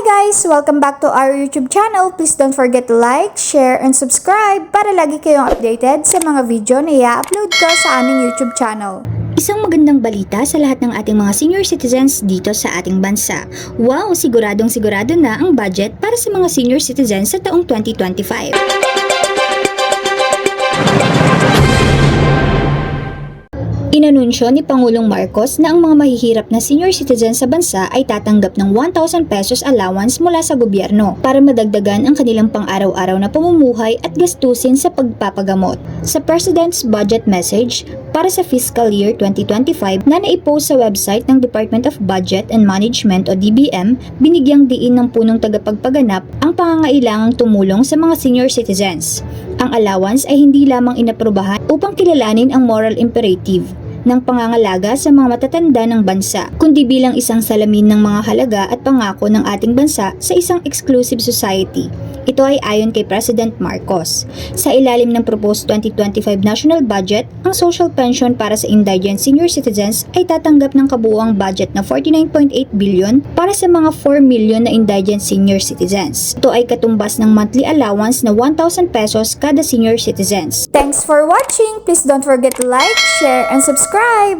guys! Welcome back to our YouTube channel. Please don't forget to like, share, and subscribe para lagi kayong updated sa mga video na i-upload ko sa aming YouTube channel. Isang magandang balita sa lahat ng ating mga senior citizens dito sa ating bansa. Wow, siguradong sigurado na ang budget para sa mga senior citizens sa taong 2025. Inanunsyo ni Pangulong Marcos na ang mga mahihirap na senior citizens sa bansa ay tatanggap ng 1,000 pesos allowance mula sa gobyerno para madagdagan ang kanilang pang-araw-araw na pamumuhay at gastusin sa pagpapagamot. Sa President's Budget Message para sa fiscal year 2025 na naipost sa website ng Department of Budget and Management o DBM, binigyang diin ng punong tagapagpaganap ang pangangailangang tumulong sa mga senior citizens. Ang allowance ay hindi lamang inaprubahan upang kilalanin ang moral imperative ng pangangalaga sa mga matatanda ng bansa, kundi bilang isang salamin ng mga halaga at pangako ng ating bansa sa isang exclusive society. Ito ay ayon kay President Marcos. Sa ilalim ng proposed 2025 national budget, ang social pension para sa indigent senior citizens ay tatanggap ng kabuuang budget na 49.8 billion para sa mga 4 million na indigent senior citizens. Ito ay katumbas ng monthly allowance na 1,000 pesos kada senior citizens. Thanks for watching! Please don't forget to like, share, and subscribe!